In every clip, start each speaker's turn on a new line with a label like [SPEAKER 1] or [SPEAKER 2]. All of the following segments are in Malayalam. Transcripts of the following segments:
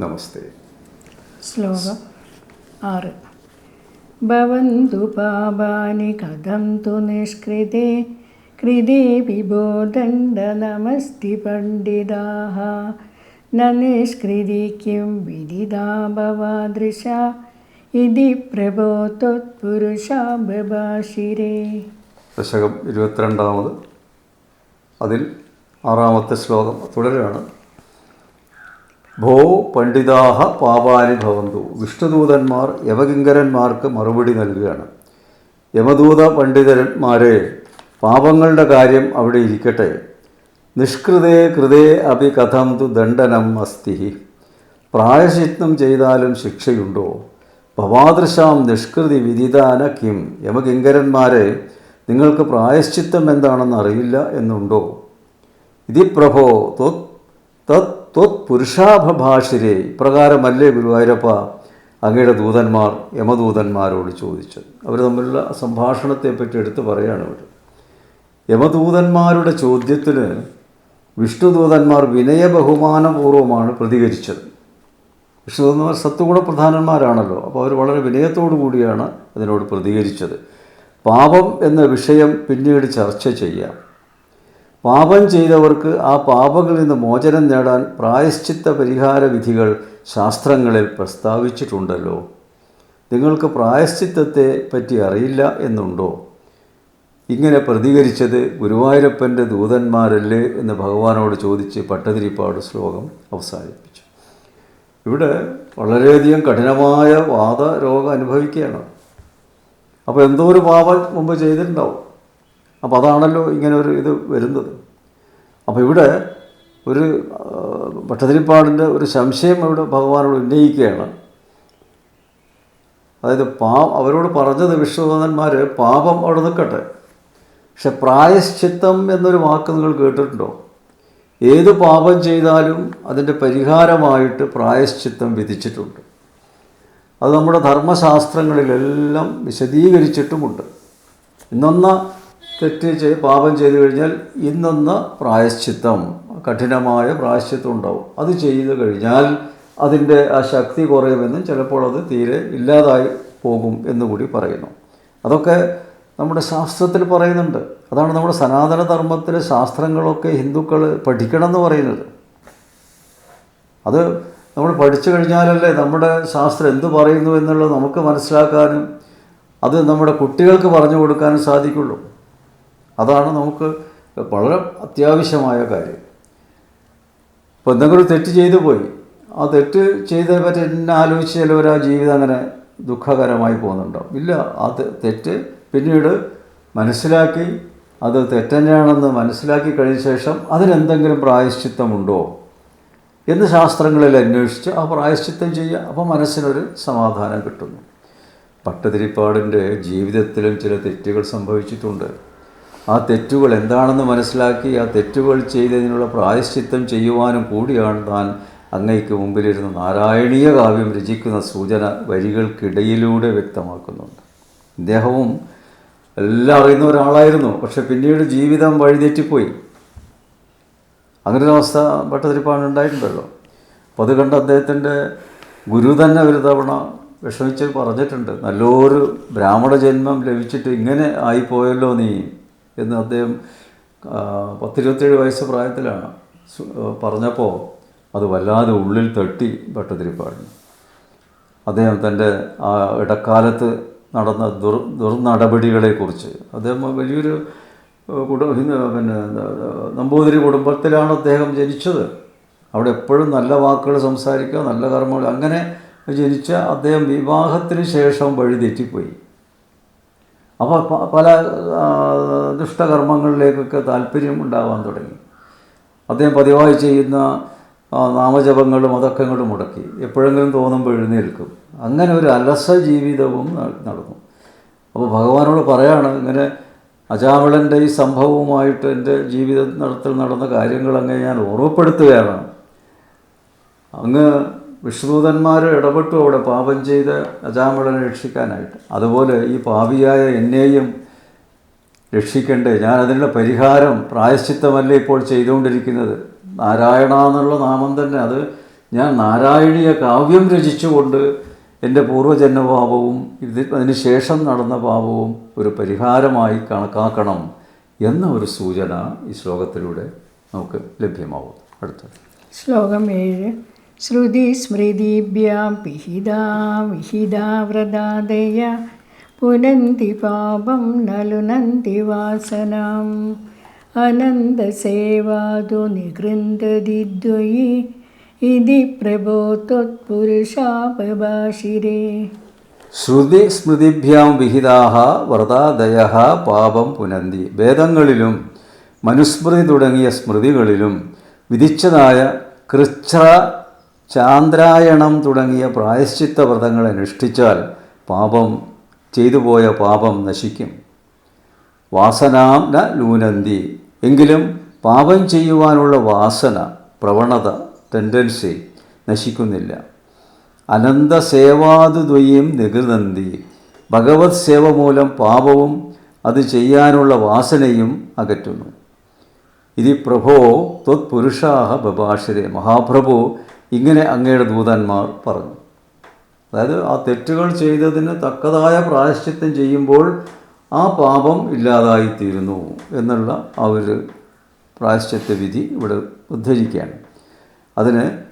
[SPEAKER 1] നമസ്തേ.
[SPEAKER 2] ശ്ലോകം ആറ്. ഭവന്തു പാപാനി കഥം തു നിഷ്കൃതേ കൃതേ വിബോധണ്ഡ നമസ്തി न ന किं विदिदा ഇതി പ്രഭോ ത്വത്പുരുഷാ ബഭാഷിരേ
[SPEAKER 1] ദശകം ഇരുപത്തിരണ്ടാമത്. അതിൽ ആറാമത്തെ ശ്ലോകം തുടരുകയാണ്. ഭോ പണ്ഡിതാഹ പാപാനി ഭവന്തു. വിഷ്ണുദൂതന്മാർ യമകിങ്കരന്മാർക്ക് മറുപടി നൽകുകയാണ്. യമദൂത പണ്ഡിതന്മാരെ പാപങ്ങളുടെ കാര്യം അവിടെ ഇരിക്കട്ടെ. നിഷ്കൃതേ കൃതേ അഭി കഥം തു ദണ്ഡനം അസ്ഥി പ്രായശിത്നം ചെയ്താലും ശിക്ഷയുണ്ടോ? ഭവാദൃശാം നിഷ്കൃതി വിദിതാന കിം. യമകിങ്കരന്മാരെ നിങ്ങൾക്ക് പ്രായശ്ചിത്തം എന്താണെന്ന് അറിയില്ല എന്നുണ്ടോ? ഇതി പ്രഭോ ത്വത് തത് ത്വത് പുരുഷാഭഭാഷിരെ. ഇപ്രകാരമല്ലേ ഗുരുവായൂരപ്പ അങ്ങയുടെ ദൂതന്മാർ യമദൂതന്മാരോട് ചോദിച്ചത്. അവർ തമ്മിലുള്ള സംഭാഷണത്തെപ്പറ്റി എടുത്ത് പറയുകയാണ് അവർ യമദൂതന്മാരുടെ ചോദ്യത്തിന് വിഷ്ണുദൂതന്മാർ വിനയബഹുമാനപൂർവമാണ് പ്രതികരിച്ചത്. വിഷ്ണുദൂതന്മാർ സത്വഗുണപ്രധാനന്മാരാണല്ലോ. അപ്പോൾ അവർ വളരെ വിനയത്തോടു കൂടിയാണ് അതിനോട് പ്രതികരിച്ചത്. പാപം എന്ന വിഷയം പിന്നീട് ചർച്ച ചെയ്യാം. പാപം ചെയ്തവർക്ക് ആ പാപങ്ങളിൽ നിന്ന് മോചനം നേടാൻ പ്രായശ്ചിത്ത പരിഹാര വിധികൾ ശാസ്ത്രങ്ങളിൽ പ്രസ്താവിച്ചിട്ടുണ്ടല്ലോ. നിങ്ങൾക്ക് പ്രായശ്ചിത്തത്തെ പറ്റി അറിയില്ല എന്നുണ്ടോ? ഇങ്ങനെ പ്രതികരിച്ചത് ഗുരുവായൂരപ്പന്റെ ദൂതന്മാരല്ലേ എന്ന് ഭഗവാനോട് ചോദിച്ച് പട്ടതിരിപ്പാട് ശ്ലോകം അവസാനിപ്പിച്ചു. ഇവിടെ വളരെയധികം കഠിനമായ വാദ രോഗം അനുഭവിക്കുകയാണ്. അപ്പോൾ എന്തോ ഒരു പാപം മുമ്പ് ചെയ്തിട്ടുണ്ടാവും. അപ്പോൾ അതാണല്ലോ ഇങ്ങനെ ഒരു ഇത് വരുന്നത്. അപ്പോൾ ഇവിടെ ഒരു ഭട്ടതിരിപ്പാടിന്റെ ഒരു സംശയം ഇവിടെ ഭഗവാനോട് ഉന്നയിക്കുകയാണ്. അതായത് പാ അവരോട് പറഞ്ഞത് വിശ്വനാഥന്മാർ പാപം അവിടെ നിൽക്കട്ടെ. പക്ഷെ പ്രായശ്ചിത്തം എന്നൊരു വാക്ക് നിങ്ങൾ കേട്ടിട്ടുണ്ടോ? ഏത് പാപം ചെയ്താലും അതിന്റെ പരിഹാരമായിട്ട് പ്രായശ്ചിത്തം വിധിച്ചിട്ടുണ്ട്. അത് നമ്മുടെ ധർമ്മശാസ്ത്രങ്ങളിലെല്ലാം വിശദീകരിച്ചിട്ടുമുണ്ട്. ഇന്നൊന്ന് തെറ്റ് ചെയ്ത് പാപം ചെയ്തു കഴിഞ്ഞാൽ ഇന്നൊന്ന് പ്രായശ്ചിത്തം കഠിനമായ പ്രായശ്ചിത്തം ഉണ്ടാവും. അത് ചെയ്തു കഴിഞ്ഞാൽ അതിന്റെ ആ ശക്തി കുറയുമെന്നും ചിലപ്പോൾ അത് തീരെ ഇല്ലാതായി പോകും എന്നുകൂടി പറയുന്നു. അതൊക്കെ നമ്മുടെ ശാസ്ത്രത്തിൽ പറയുന്നുണ്ട്. അതാണ് നമ്മുടെ സനാതനധർമ്മത്തിലെ ശാസ്ത്രങ്ങളൊക്കെ ഹിന്ദുക്കൾ പഠിക്കണം എന്ന് പറയുന്നത്. അത് നമ്മൾ പഠിച്ചു കഴിഞ്ഞാലല്ലേ നമ്മുടെ ശാസ്ത്രം എന്ത് പറയുന്നു എന്നുള്ളത് നമുക്ക് മനസ്സിലാക്കാനും അത് നമ്മുടെ കുട്ടികൾക്ക് പറഞ്ഞു കൊടുക്കാനും സാധിക്കുള്ളൂ. അതാണ് നമുക്ക് വളരെ അത്യാവശ്യമായ കാര്യം. ഇപ്പോൾ എന്തെങ്കിലും തെറ്റ് ചെയ്തു പോയി. ആ തെറ്റ് ചെയ്തതിനെ പറ്റി എന്നെ ആലോചിച്ച് ചിലവർ ആ ജീവിതം അങ്ങനെ ദുഃഖകരമായി പോകുന്നുണ്ടാവും. ഇല്ല ആ തെറ്റ് പിന്നീട് മനസ്സിലാക്കി അത് തെറ്റന്നെയാണെന്ന് മനസ്സിലാക്കി കഴിഞ്ഞ ശേഷം അതിനെന്തെങ്കിലും പ്രായശ്ചിത്തമുണ്ടോ? എന്ന് ശാസ്ത്രങ്ങളിൽ അന്വേഷിച്ച് ആ പ്രായശ്ചിത്തം ചെയ്യുക അപ്പോൾ മനസ്സിനൊരു സമാധാനം കിട്ടുന്നു. പട്ടതിരിപ്പാടിന്റെ ജീവിതത്തിലും ചില തെറ്റുകൾ സംഭവിച്ചിട്ടുണ്ട്. ആ തെറ്റുകൾ എന്താണെന്ന് മനസ്സിലാക്കി ആ തെറ്റുകൾ ചെയ്തതിനുള്ള പ്രായശ്ചിത്തം ചെയ്യുവാനും കൂടിയാണ് താൻ അങ്ങയ്ക്ക് മുമ്പിലിരുന്ന് നാരായണീയ കാവ്യം രചിക്കുന്ന സൂചന വരികൾക്കിടയിലൂടെ വ്യക്തമാക്കുന്നുണ്ട്. ഇദ്ദേഹവും എല്ലാം അറിയുന്ന ഒരാളായിരുന്നു പക്ഷെ പിന്നീട് ജീവിതം വഴിതെറ്റിപ്പോയി. അങ്ങനെ ഒരു അവസ്ഥ ഭട്ടതിരിപ്പാണ് ഉണ്ടായിട്ടുണ്ടല്ലോ. അപ്പോൾ അത് കണ്ട് അദ്ദേഹത്തിന്റെ ഗുരു തന്നെ ഒരു തവണ വിഷമിച്ച് പറഞ്ഞിട്ടുണ്ട് നല്ലൊരു ബ്രാഹ്മണ ജന്മം ലഭിച്ചിട്ട് ഇങ്ങനെ ആയിപ്പോയല്ലോ നീ എന്ന് അദ്ദേഹം പത്തിരുപത്തേഴ് വയസ്സ് പ്രായത്തിലാണ് പറഞ്ഞപ്പോൾ അത് വല്ലാതെ ഉള്ളിൽ തട്ടി ഭട്ടതിരിപ്പാടിന്. അദ്ദേഹം തന്റെ ആ ഇടക്കാലത്ത് നടന്ന ദുർ ദുർനടപടികളെക്കുറിച്ച് അദ്ദേഹം വലിയൊരു കുട പിന്നെ നമ്പൂതിരി കുടുംബത്തിലാണ് അദ്ദേഹം ജനിച്ചത്. അവിടെ എപ്പോഴും നല്ല വാക്കുകൾ സംസാരിക്കുക നല്ല കർമ്മങ്ങൾ. അങ്ങനെ ജനിച്ച അദ്ദേഹം വിവാഹത്തിന് ശേഷം വഴി തെറ്റിപ്പോയി. അപ്പോൾ പല ദുഷ്ടകർമ്മങ്ങളിലേക്കൊക്കെ താല്പര്യം ഉണ്ടാവാൻ തുടങ്ങി. അദ്ദേഹം പതിവായി ചെയ്യുന്ന നാമജപങ്ങളും അതൊക്കെ മുടക്കി. എപ്പോഴെങ്കിലും തോന്നുമ്പോൾ എഴുന്നേൽക്കും. അങ്ങനെ ഒരു അലസ ജീവിതവും നടന്നു. അപ്പോൾ ഭഗവാനോട് പറയാണ് ഇങ്ങനെ അജാമിളന്റെ ഈ സംഭവവുമായിട്ട് എന്റെ ജീവിതത്തിൽ നടന്ന കാര്യങ്ങൾ അങ്ങ് ഞാൻ ഓർമ്മപ്പെടുത്തുകയാണ്. അങ്ങ് വിഷ്ണുദൂതന്മാർ ഇടപെട്ടു അവിടെ പാപം ചെയ്ത് അജാമിളനെ രക്ഷിക്കാനായിട്ട്. അതുപോലെ ഈ പാപിയായ എന്നെയും രക്ഷിക്കണ്ടേ? ഞാൻ അതിനുള്ള പരിഹാരം പ്രായശ്ചിത്തമല്ലേ ഇപ്പോൾ ചെയ്തുകൊണ്ടിരിക്കുന്നത്? നാരായണ എന്നുള്ള നാമം തന്നെ. അത് ഞാൻ നാരായണീയ കാവ്യം രചിച്ചുകൊണ്ട് എന്റെ പൂർവജന്മപാപവും ഇത് അതിന് ശേഷം നടന്ന പാപവും ഒരു പരിഹാരമായി കണക്കാക്കണം എന്ന ഒരു സൂചന ഈ ശ്ലോകത്തിലൂടെ നമുക്ക് ലഭ്യമാവും അടുത്തത്.
[SPEAKER 2] ശ്ലോകം ഏഴ്. ശ്രുതി സ്മൃതിഭ്യാം പിഹിതാ വിഹിതാ വ്രതാദയ. പുനന്തി പാപം നലുനന്തി വാസനാം. അനന്തസേവാതു നിഗൃന്തതി ദ്വയി ഇതി പ്രഭോ ത്വത്പുരുഷാപഭാഷിരേ
[SPEAKER 1] ശ്രുതി സ്മൃതിഭ്യാം വിഹിതാഹ വ്രതാദയ പാപം പുനന്തി. വേദങ്ങളിലും മനുസ്മൃതി തുടങ്ങിയ സ്മൃതികളിലും വിധിച്ചതായ കൃച്ഛ്ര ചാന്ദ്രായണം തുടങ്ങിയ പ്രായശ്ചിത്ത വ്രതങ്ങൾ അനുഷ്ഠിച്ചാൽ പാപം ചെയ്തുപോയ പാപം നശിക്കും. വാസനാം ന ലൂനന്തി. എങ്കിലും പാപം ചെയ്യുവാനുള്ള വാസന പ്രവണത ടെൻഡൻസി നശിക്കുന്നില്ല. അനന്തസേവാതുദ്വയും നികൃതന്തി. ഭഗവത് സേവ മൂലം പാപവും അത് ചെയ്യാനുള്ള വാസനയും അകറ്റുന്നു. ഇതി പ്രഭോ ത്വത് പുരുഷാഹ ബഭാഷരെ മഹാപ്രഭു ഇങ്ങനെ അങ്ങയുടെ ദൂതന്മാർ പറഞ്ഞു. അതായത് ആ തെറ്റുകൾ ചെയ്തതിന് തക്കതായ പ്രായശ്ചിത്തം ചെയ്യുമ്പോൾ ആ പാപം ഇല്ലാതായിത്തീരുന്നു എന്നുള്ള ആ ഒരു പ്രായശ്ചിത്ത വിധി ഇവിടെ ഉദ്ധരിക്കുകയാണ്. അതിന്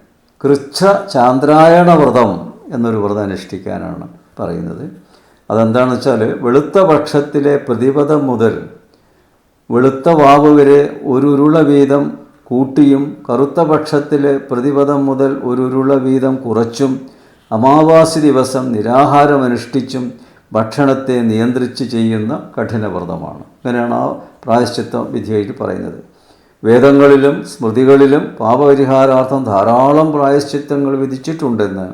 [SPEAKER 1] കൃച്ഛ ചാന്ദ്രായണ വ്രതം എന്നൊരു വ്രതം അനുഷ്ഠിക്കാനാണ് പറയുന്നത്. അതെന്താണെന്ന് വെച്ചാൽ വെളുത്ത പക്ഷത്തിലെ പ്രതിപദം മുതൽ വെളുത്ത വാവ് വരെ ഒരു ഉരുള വീതം കൂട്ടിയും കറുത്ത പക്ഷത്തിലെ പ്രതിപദം മുതൽ ഒരു ഉരുള വീതം കുറച്ചും അമാവാസി ദിവസം നിരാഹാരമനുഷ്ഠിച്ചും ഭക്ഷണത്തെ നിയന്ത്രിച്ച് ചെയ്യുന്ന കഠിന വ്രതമാണ് അങ്ങനെയാണ് ആ പ്രായശ്ചിത്വം വിധിയായിട്ട് പറയുന്നത്. വേദങ്ങളിലും സ്മൃതികളിലും പാപപരിഹാരാർത്ഥം ധാരാളം പ്രായശ്ചിത്തങ്ങൾ വിധിച്ചിട്ടുണ്ടെന്ന്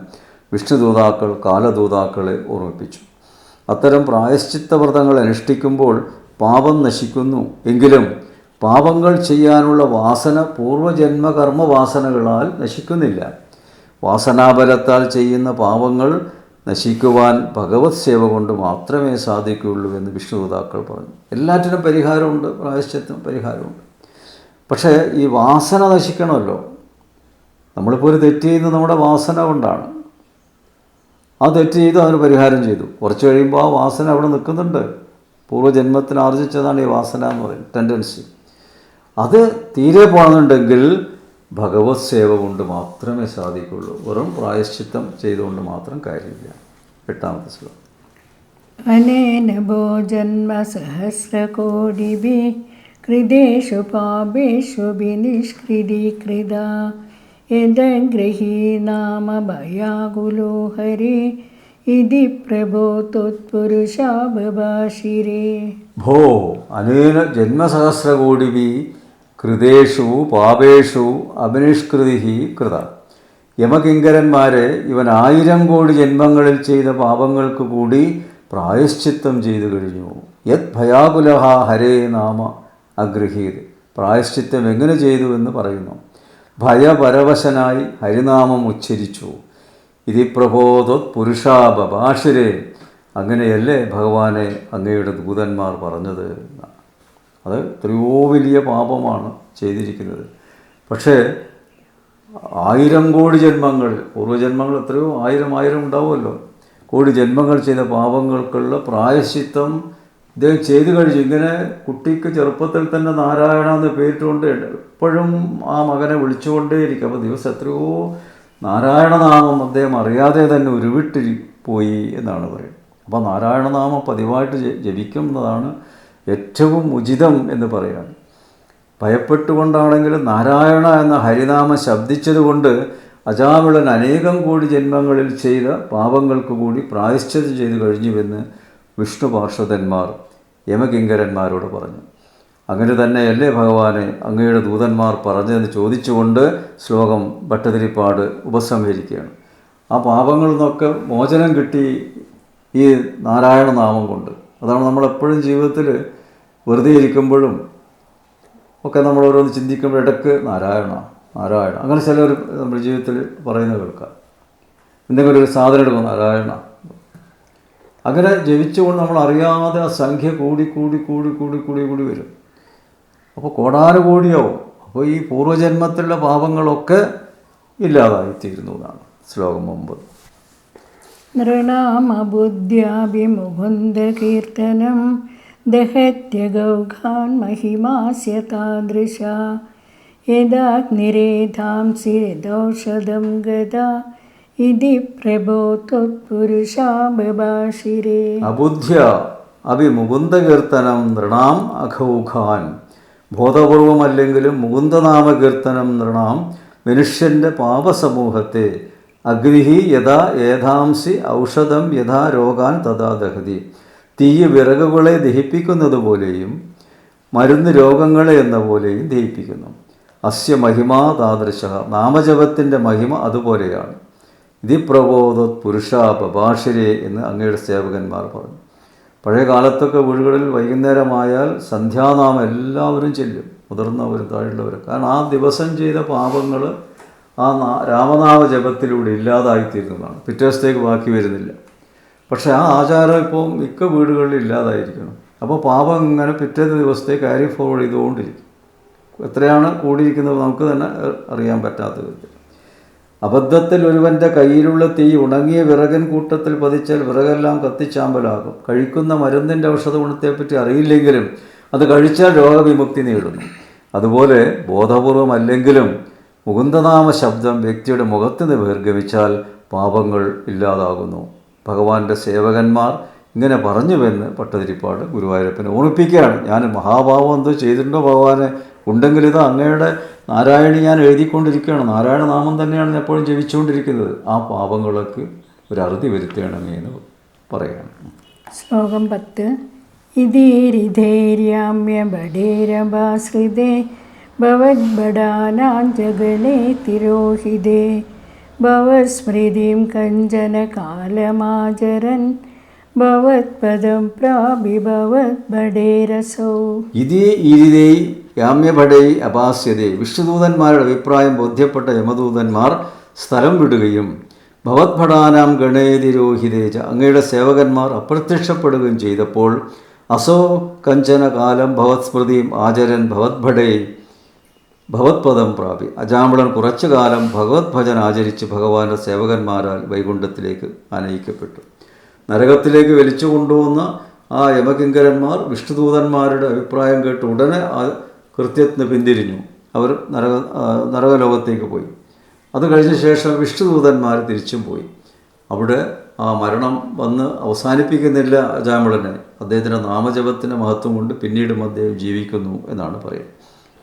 [SPEAKER 1] വിഷ്ണുദൂതാക്കൾ കാലദൂതാക്കളെ ഓർമ്മിപ്പിച്ചു. അത്തരം പ്രായശ്ചിത്ത വ്രതങ്ങൾ അനുഷ്ഠിക്കുമ്പോൾ പാപം നശിക്കുന്നു. എങ്കിലും പാപങ്ങൾ ചെയ്യാനുള്ള വാസന പൂർവജന്മകർമ്മ വാസനകളാൽ നശിക്കുന്നില്ല. വാസനാബലത്താൽ ചെയ്യുന്ന പാപങ്ങൾ നശിക്കുവാൻ ഭഗവത് സേവ കൊണ്ട് മാത്രമേ സാധിക്കുകയുള്ളൂ എന്ന് വിഷ്ണുദൂതാക്കൾ പറഞ്ഞു. എല്ലാറ്റിനും പരിഹാരമുണ്ട് പ്രായശ്ചിത്തം പരിഹാരമുണ്ട്. പക്ഷേ ഈ വാസന നശിക്കണമല്ലോ. നമ്മളിപ്പോൾ ഒരു തെറ്റ് ചെയ്യുന്നത് നമ്മുടെ വാസന കൊണ്ടാണ്. ആ തെറ്റ് ചെയ്ത് അതിന് പരിഹാരം ചെയ്തു. കുറച്ച് കഴിയുമ്പോൾ ആ വാസന അവിടെ നിൽക്കുന്നുണ്ട്. പൂർവജന്മത്തിന് ആർജിച്ചതാണ് ഈ വാസന എന്ന് പറയുന്നത് ടെൻഡൻസി അത് തീരെ പോകുന്നുണ്ടെങ്കിൽ ഭഗവത് സേവ കൊണ്ട് മാത്രമേ സാധിക്കുള്ളൂ. വെറും പ്രായശ്ചിത്തം ചെയ്തുകൊണ്ട് മാത്രം കാര്യമില്ല. എട്ടാമത്തെ ശ്ലോകം.
[SPEAKER 2] അനേന ഭോജന്മ സഹസ്രകോടിഭി കൃതേഷു പാപേഷു വിനിഷ്കൃതീകൃത. യദഗ്രഹീനാമഭയാകുലോ ഹരേ. ഇതി പ്രഭോ ത്വത്പുരുഷാബഭാഷിരേ
[SPEAKER 1] ഭോ അനേന ജന്മസഹസ്രകോടിവി കൃതേഷു പാപേഷു അഭിനിഷ്കൃതി കൃത. യമകിങ്കരന്മാരെ ഇവൻ ആയിരം കോടി ജന്മങ്ങളിൽ ചെയ്ത പാപങ്ങൾക്ക് കൂടി പ്രായശ്ചിത്തം ചെയ്തു കഴിഞ്ഞു. യത് ഭയാകുലഹ ഹരേ നാമ. അഗ്രഹീത് പ്രായശ്ചിത്തം എങ്ങനെ ചെയ്തു എന്ന് പറയുന്നു. ഭയപരവശനായി ഹരിനാമം ഉച്ചരിച്ചു. ഇതി പ്രബോധത് പുരുഷാബാഷിരെ അങ്ങനെയല്ലേ ഭഗവാനെ അങ്ങയുടെ ദൂതന്മാർ പറഞ്ഞത്? അത് എത്രയോ വലിയ പാപമാണ് ചെയ്തിരിക്കുന്നത്. പക്ഷേ ആയിരം കോടി ജന്മങ്ങൾ പൂർവജന്മങ്ങൾ എത്രയോ ആയിരം ആയിരം ഉണ്ടാവുമല്ലോ. കോടി ജന്മങ്ങൾ ചെയ്ത പാപങ്ങൾക്കുള്ള പ്രായശ്ചിത്തം ഇദ്ദേഹം ചെയ്തു കഴിച്ചു ഇങ്ങനെ കുട്ടിക്ക് ചെറുപ്പത്തിൽ തന്നെ നാരായണ എന്ന് പേരിട്ടുകൊണ്ട് എപ്പോഴും ആ മകനെ വിളിച്ചുകൊണ്ടേയിരിക്കും. അപ്പോൾ ദിവസം എത്രയോ നാരായണനാമം അദ്ദേഹം അറിയാതെ തന്നെ ഉരുവിട്ട് പോയി എന്നാണ് പറയുന്നത്. അപ്പോൾ നാരായണനാമം പതിവായിട്ട് ജപിക്കുന്നതാണ് ഏറ്റവും ഉചിതം എന്ന് പറയാണ് ഭയപ്പെട്ടുകൊണ്ടാണെങ്കിലും നാരായണ എന്ന ഹരിനാമം ശബ്ദിച്ചതുകൊണ്ട് അജാമിളൻ അനേകം കോടി ജന്മങ്ങളിൽ ചെയ്ത പാപങ്ങൾക്ക് കൂടി പ്രായശ്ചിത്തം ചെയ്തു കഴിഞ്ഞുവെന്ന് വിഷ്ണു പാർഷദന്മാർ യമകിങ്കരന്മാരോട് പറഞ്ഞു. അങ്ങനെ തന്നെ അല്ലേ ഭഗവാനെ അങ്ങയുടെ ദൂതന്മാർ പറഞ്ഞതെന്ന് ചോദിച്ചുകൊണ്ട് ശ്ലോകം ഭട്ടതിരിപ്പാട് ഉപസംഹരിക്കുകയാണ്. ആ പാപങ്ങളിൽ നിന്നൊക്കെ മോചനം കിട്ടി ഈ നാരായണ നാമം കൊണ്ട്. അതാണ് നമ്മളെപ്പോഴും ജീവിതത്തിൽ വെറുതെ ഇരിക്കുമ്പോഴും ഒക്കെ നമ്മൾ ഓരോന്ന് ചിന്തിക്കുമ്പോൾ ഇടയ്ക്ക് നാരായണ നാരായണ. അങ്ങനെ ചിലർ നമ്മുടെ ജീവിതത്തിൽ പറയുന്നത് കേൾക്കാം. എന്തെങ്കിലും ഒരു സാധനം എടുക്കും നാരായണ അങ്ങനെ ജപിച്ചുകൊണ്ട് നമ്മൾ അറിയാതെ ആ സംഖ്യ കൂടി കൂടി കൂടി കൂടി കൂടി കൂടി വരും. അപ്പോൾ കോടാനുകോടിയാവും അപ്പോൾ ഈ പൂർവജന്മത്തിലുള്ള പാപങ്ങളൊക്കെ ഇല്ലാതായിത്തീരുന്നു എന്നാണ് ശ്ലോകം ഒമ്പത്.
[SPEAKER 2] നൃണാമബുദ്ധ്യാഭിമുകുന്ദകീർത്തനം ദഹത്യഗൗഘാൻ മഹിമാസ്യ താദൃശ യദാഗ്നിരേധാംസി ദോഷദം ഗത ഇതി പ്രഭോ ത്വത്പുരുഷാ ബഭാഷിരേ
[SPEAKER 1] അബുദ്ധ്യ അഭിമുകുന്ദകീർത്തനം നൃണാം അഘൗഖാൻ ബോധപൂർവമല്ലെങ്കിലും മുകുന്ദനാമകീർത്തനം നൃണാം മനുഷ്യന്റെ പാപസമൂഹത്തെ. അഗ്നിഹി യഥാ ഏതാംസി ഔഷധം യഥാ രോഗാൻ തഥാ ദഹതി. തീയ് വിറകുകളെ ദഹിപ്പിക്കുന്നത് പോലെയും മരുന്ന് രോഗങ്ങളെ എന്ന പോലെയും ദഹിപ്പിക്കുന്നു. അസ്യ മഹിമാ താദൃശ. നാമജപത്തിന്റെ മഹിമ അതുപോലെയാണ്. ഇതി പ്രബോധ പുരുഷ ബഭാഷിരെ എന്ന് അങ്ങയുടെ സേവകന്മാർ പറഞ്ഞു. പഴയ കാലത്തൊക്കെ വീടുകളിൽ വൈകുന്നേരമായാൽ സന്ധ്യാനാമം എല്ലാവരും ചെല്ലും മുതിർന്നവരും താഴെയുള്ളവരും. കാരണം ആ ദിവസം ചെയ്ത പാപങ്ങൾ ആ രാമനാമ ജപത്തിലൂടെ ഇല്ലാതായിത്തീരുന്നതാണ്. പിറ്റേ ദിവസത്തേക്ക് ബാക്കി വരുന്നില്ല. പക്ഷേ ആ ആചാരം ഇപ്പോൾ മിക്ക വീടുകളിൽ ഇല്ലാതായിരിക്കണം അപ്പോൾ പാപം ഇങ്ങനെ പിറ്റേ ദിവസത്തെ ക്യാരി ഫോർവേഡ് ചെയ്തുകൊണ്ടിരിക്കും. എത്രയാണ് കൂടിയിരിക്കുന്നത് നമുക്ക് തന്നെ അറിയാൻ പറ്റാത്ത വിധത്തിൽ. അബദ്ധത്തിൽ ഒരുവന്റെ കയ്യിലുള്ള തീ ഉണങ്ങിയ വിറകൻ കൂട്ടത്തിൽ പതിച്ചാൽ വിറകെല്ലാം കത്തിച്ചാമ്പലാകും. കഴിക്കുന്ന മരുന്നിന്റെ ഔഷധ ഗുണത്തെപ്പറ്റി അറിയില്ലെങ്കിലും അത് കഴിച്ചാൽ രോഗവിമുക്തി നേടുന്നു. അതുപോലെ ബോധപൂർവം ബോധപൂർവമല്ലെങ്കിലും മുകുന്ദനാമ ശബ്ദം വ്യക്തിയുടെ മുഖത്ത് നിന്ന് ബഹിർഗമിച്ചാൽ പാപങ്ങൾ ഇല്ലാതാകുന്നു. ഭഗവാന്റെ സേവകന്മാർ ഇങ്ങനെ പറഞ്ഞുവെന്ന് പട്ടതിരിപ്പാട് ഗുരുവായൂരപ്പനെ ഓർമ്മിപ്പിക്കുകയാണ്. ഞാൻ മഹാഭാവം എന്തോ ചെയ്തിട്ടുണ്ടോ ഭഗവാനെ? ഉണ്ടെങ്കിൽ ഇത് അങ്ങയുടെ നാരായണി ഞാൻ എഴുതിക്കൊണ്ടിരിക്കുകയാണ്. നാരായണ നാമം തന്നെയാണ് ഞാൻ എപ്പോഴും ജപിച്ചുകൊണ്ടിരിക്കുന്നത്. ആ പാപങ്ങൾക്ക് ഒരു അറുതി വരുത്തണമേ എന്ന് പറയണം.
[SPEAKER 2] ശ്ലോകം പത്ത്. ഇതീരിധൈര്യാമ്യബഡേരഭാശ്രിതേ ഭവത്ബടാനാഞ്ചകലേ തിരോഹിതേ ഭവസ്മൃതിം കഞ്ചന കാലമാചരൻ ഭവത്പദം പ്രാപിഭവദ്ബഡേരസൗ
[SPEAKER 1] ഇതേ ഇരിതേ യാമ്യഭടൈ അപാസ്യതേ. വിഷ്ണുദൂതന്മാരുടെ അഭിപ്രായം ബോധ്യപ്പെട്ട യമദൂതന്മാർ സ്ഥലം വിടുകയും ഭവത്ഭടാനാം ഗണേതിരോഹിതേജ അങ്ങയുടെ സേവകന്മാർ അപ്രത്യക്ഷപ്പെടുകയും ചെയ്തപ്പോൾ അസോ കഞ്ചന കാലം ഭവത് സ്മൃതിയും ആചരൻ ഭവത്ഭടൈ ഭഗവത്പദം പ്രാപി. അജാമിളൻ കുറച്ചു കാലം ഭഗവത് ഭജൻ ആചരിച്ച് ഭഗവാന്റെ സേവകന്മാരാൽ വൈകുണ്ഠത്തിലേക്ക് ആനയിക്കപ്പെട്ടു. നരകത്തിലേക്ക് വലിച്ചു കൊണ്ടുവന്ന ആ യമകിങ്കരന്മാർ വിഷ്ണുദൂതന്മാരുടെ അഭിപ്രായം കേട്ട് ഉടനെ കൃത്യത്തിന് പിന്തിരിഞ്ഞു. അവർ നരക നരകലോകത്തേക്ക് പോയി. അത് കഴിഞ്ഞ ശേഷം വിഷ്ണുദൂതന്മാർ തിരിച്ചും പോയി. അവിടെ ആ മരണം വന്ന് അവസാനിപ്പിക്കുന്നില്ല അജാമിളനെ അദ്ദേഹത്തിന്റെ നാമജപത്തിന്റെ മഹത്വം കൊണ്ട് പിന്നീടും അദ്ദേഹം ജീവിക്കുന്നു എന്നാണ് പറയുന്നത്.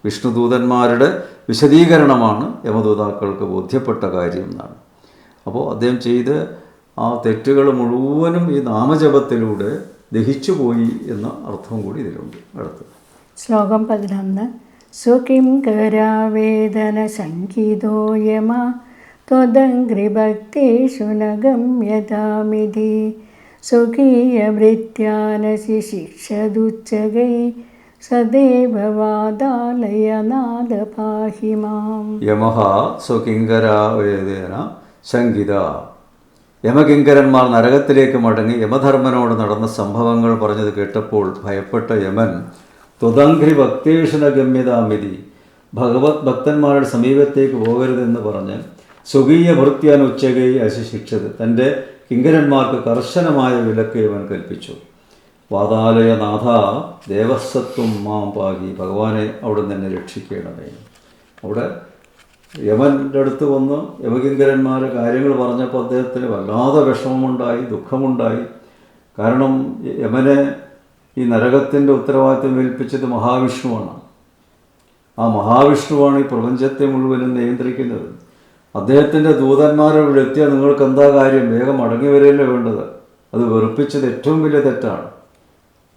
[SPEAKER 1] വിഷ്ണുദൂതന്മാരുടെ വിശദീകരണമാണ് യമദൂതാക്കൾക്ക് ബോധ്യപ്പെട്ട കാര്യം എന്നാണ്. അപ്പോൾ അദ്ദേഹം ചെയ്ത് ആ തെറ്റുകൾ മുഴുവനും ഈ നാമജപത്തിലൂടെ ദഹിച്ചുപോയി എന്ന അർത്ഥവും കൂടി ഇതിലുണ്ട്. അടുത്ത്
[SPEAKER 2] ശ്ലോകം പതിനൊന്ന്. സുഖിം കരാവേദന സംഗീതോ യമ ത്വദംഘ്രിഭക്തേഷു ന ഗമ്യതാമിതി സ്വകീയഭൃത്യാനസി ശിക്ഷതുച്ചകൈ സദേവ വാദാലയനാഥ പാഹി മാം.
[SPEAKER 1] യമഹ സ്വകിങ്കരാവേദേന ശങ്കിത യമകിങ്കരന്മാർ നരകത്തിലേക്ക് മടങ്ങി യമധർമ്മനോട് നടന്ന സംഭവങ്ങൾ പറഞ്ഞത് കേട്ടപ്പോൾ ഭയപ്പെട്ട യമൻ ത്വതംഘ്രി ഭക്തേഷണ ഗമ്യതാമിതി. ഭഗവത് ഭക്തന്മാരുടെ സമീപത്തേക്ക് പോകരുതെന്ന് പറഞ്ഞ് സ്വകീയ ഭൃത്യാൻ ഉച്ചകൈ അശിക്ഷിച്ചത് തന്റെ കിങ്കരന്മാർക്ക് കർശനമായ വിലക്ക് ഇവൻ കൽപ്പിച്ചു. വാതാലയനാഥ ദേവസ്വത്വം മാം പാകി ഭഗവാനെ അവിടെ തന്നെ രക്ഷിക്കണമേ. അവിടെ യമന്റെ അടുത്ത് വന്ന് യമകിങ്കരന്മാർ കാര്യങ്ങൾ പറഞ്ഞപ്പോൾ അദ്ദേഹത്തിന് വല്ലാതെ വിഷമമുണ്ടായി ദുഃഖമുണ്ടായി. കാരണം യമനെ ഈ നരകത്തിന്റെ ഉത്തരവാദിത്വം ഏൽപ്പിച്ചത് മഹാവിഷ്ണുവാണ്. ആ മഹാവിഷ്ണുവാണ് ഈ പ്രപഞ്ചത്തെ മുഴുവനും നിയന്ത്രിക്കുന്നത്. അദ്ദേഹത്തിന്റെ ദൂതന്മാരോട് എത്തിയാൽ നിങ്ങൾക്ക് എന്താ കാര്യം? വേഗം മടങ്ങി വരികയല്ലേ വേണ്ടത്? അത് വെറുപ്പിച്ചത് ഏറ്റവും വലിയ തെറ്റാണ്.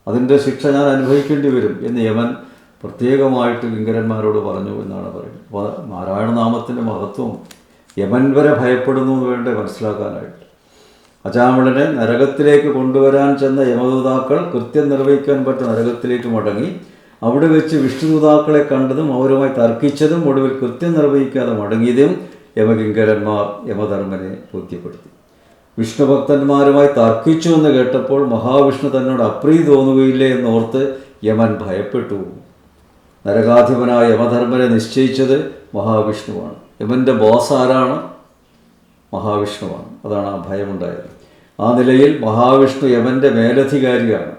[SPEAKER 1] അതിന്റെ ശിക്ഷ ഞാൻ അനുഭവിക്കേണ്ടി വരും എന്ന് യമൻ പ്രത്യേകമായിട്ട് കിങ്കരന്മാരോട് പറഞ്ഞു എന്നാണ് പറയുന്നത്. നാരായണനാമത്തിന്റെ മഹത്വം യമൻ വരെ ഭയപ്പെടുന്നു എന്ന് വേണ്ടേ മനസ്സിലാക്കാനായിട്ട്. അജാമിളനെ നരകത്തിലേക്ക് കൊണ്ടുവരാൻ ചെന്ന യമദൂതാക്കൾ കൃത്യം നിർവഹിക്കാൻ പറ്റ നരകത്തിലേക്ക് മടങ്ങി. അവിടെ വെച്ച് വിഷ്ണുദൂതാക്കളെ കണ്ടതും അവരുമായി തർക്കിച്ചതും ഒടുവിൽ കൃത്യം നിർവഹിക്കാതെ മടങ്ങിയതും യമകിങ്കരന്മാർ യമധർമ്മനെ ബോധ്യപ്പെടുത്തി. വിഷ്ണുഭക്തന്മാരുമായി തർക്കിച്ചു എന്ന് കേട്ടപ്പോൾ മഹാവിഷ്ണു തന്നോട് അപ്രീതി തോന്നുകയില്ലേ എന്നോർത്ത് യമൻ ഭയപ്പെട്ടു. നരകാധിപനായ യമധർമ്മനെ നിശ്ചയിച്ചത് മഹാവിഷ്ണുവാണ്. യമന്റെ ബോസ് ആരാണ്? മഹാവിഷ്ണുവാണ്. അതാണ് ആ ഭയമുണ്ടായത്. ആ നിലയിൽ മഹാവിഷ്ണു യമന്റെ മേലധികാരിയാണ്.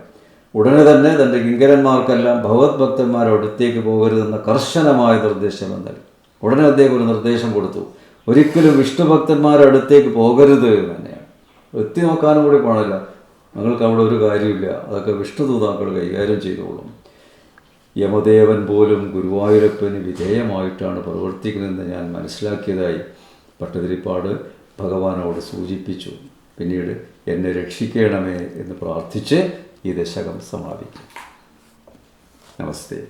[SPEAKER 1] ഉടനെ തന്നെ തന്റെ കിങ്കരന്മാർക്കെല്ലാം ഭഗവത് ഭക്തന്മാരുടെ അടുത്തേക്ക് പോകരുതെന്ന കർശനമായ നിർദ്ദേശം നൽകി ഉടനെ അദ്ദേഹം ഒരു നിർദ്ദേശം കൊടുത്തു. ഒരിക്കലും വിഷ്ണു ഭക്തന്മാരുടെ അടുത്തേക്ക് പോകരുത് എന്ന് തന്നെയാണ് എത്തി നോക്കാനും കൂടി പാടില്ല. ഞങ്ങൾക്ക് അവിടെ ഒരു കാര്യമില്ല. അതൊക്കെ വിഷ്ണു ദൂതാക്കൾ കൈകാര്യം ചെയ്തോളും. യമദേവൻ പോലും ഗുരുവായൂരപ്പന് വിധേയമായിട്ടാണ് പ്രവർത്തിക്കുന്നതെന്ന് ഞാൻ മനസ്സിലാക്കിയതായി പട്ടതിരിപ്പാട് ഭഗവാനോട് സൂചിപ്പിച്ചു. പിന്നീട് എന്നെ രക്ഷിക്കണമേ എന്ന് പ്രാർത്ഥിച്ച് ഈ ദശകം സമാപിക്കും. നമസ്തേ.